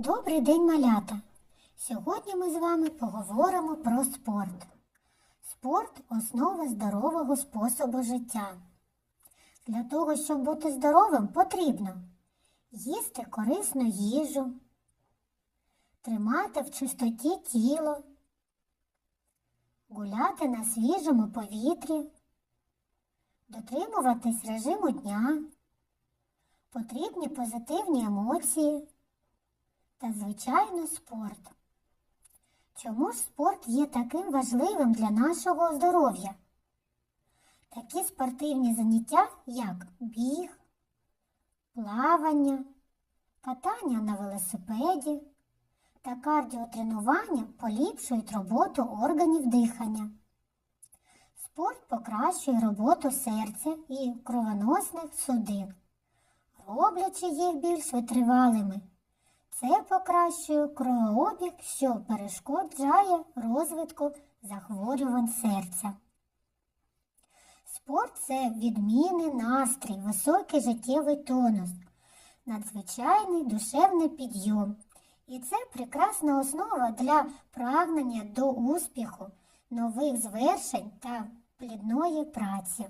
Добрий день, малята! Сьогодні ми з вами поговоримо про спорт. Спорт основа здорового способу життя. Для того, щоб бути здоровим, потрібно їсти корисну їжу, тримати в чистоті тіло, гуляти на свіжому повітрі, дотримуватись режиму дня, потрібні позитивні емоції та, звичайно, спорт. Чому ж спорт є таким важливим для нашого здоров'я? Такі спортивні заняття, як біг, плавання, катання на велосипеді та кардіотренування поліпшують роботу органів дихання. Спорт покращує роботу серця і кровоносних судин, роблячи їх більш витривалими. Це покращує кровообіг, що перешкоджає розвитку захворювань серця. Спорт це відмінний настрій, високий життєвий тонус, надзвичайний душевний підйом. І це прекрасна основа для прагнення до успіху, нових звершень та плідної праці.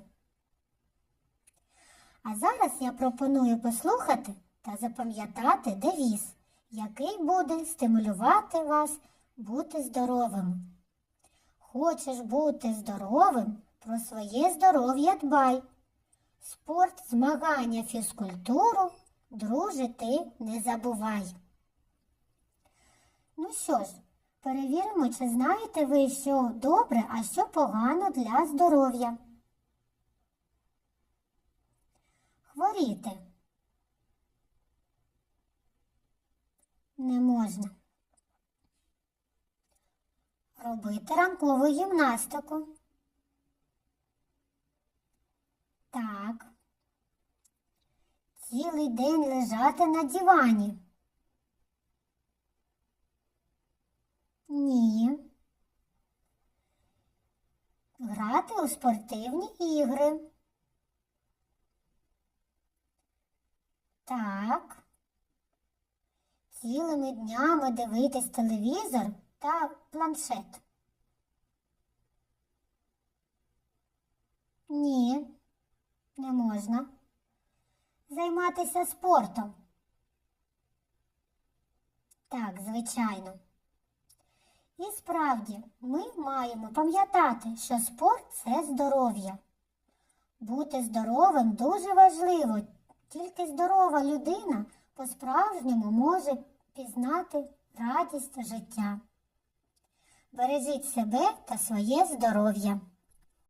А зараз я пропоную послухати та запам'ятати девіз, який буде стимулювати вас бути здоровим. Хочеш бути здоровим, про своє здоров'я дбай. Спорт, змагання, фізкультуру, друже, ти не забувай. Ну що ж, перевіримо, чи знаєте ви, що добре, а що погано для здоров'я. Хворіти. Не можна. Робити ранкову гімнастику. Так. Цілий день лежати на дивані. Ні. Грати у спортивні ігри. Так. Цілими днями дивитись телевізор та планшет. Ні, не можна. Займатися спортом. Так, звичайно. І справді, ми маємо пам'ятати, що спорт це здоров'я. Бути здоровим дуже важливо. Тільки здорова людина по-справжньому може пізнати радість життя. Бережіть себе та своє здоров'я.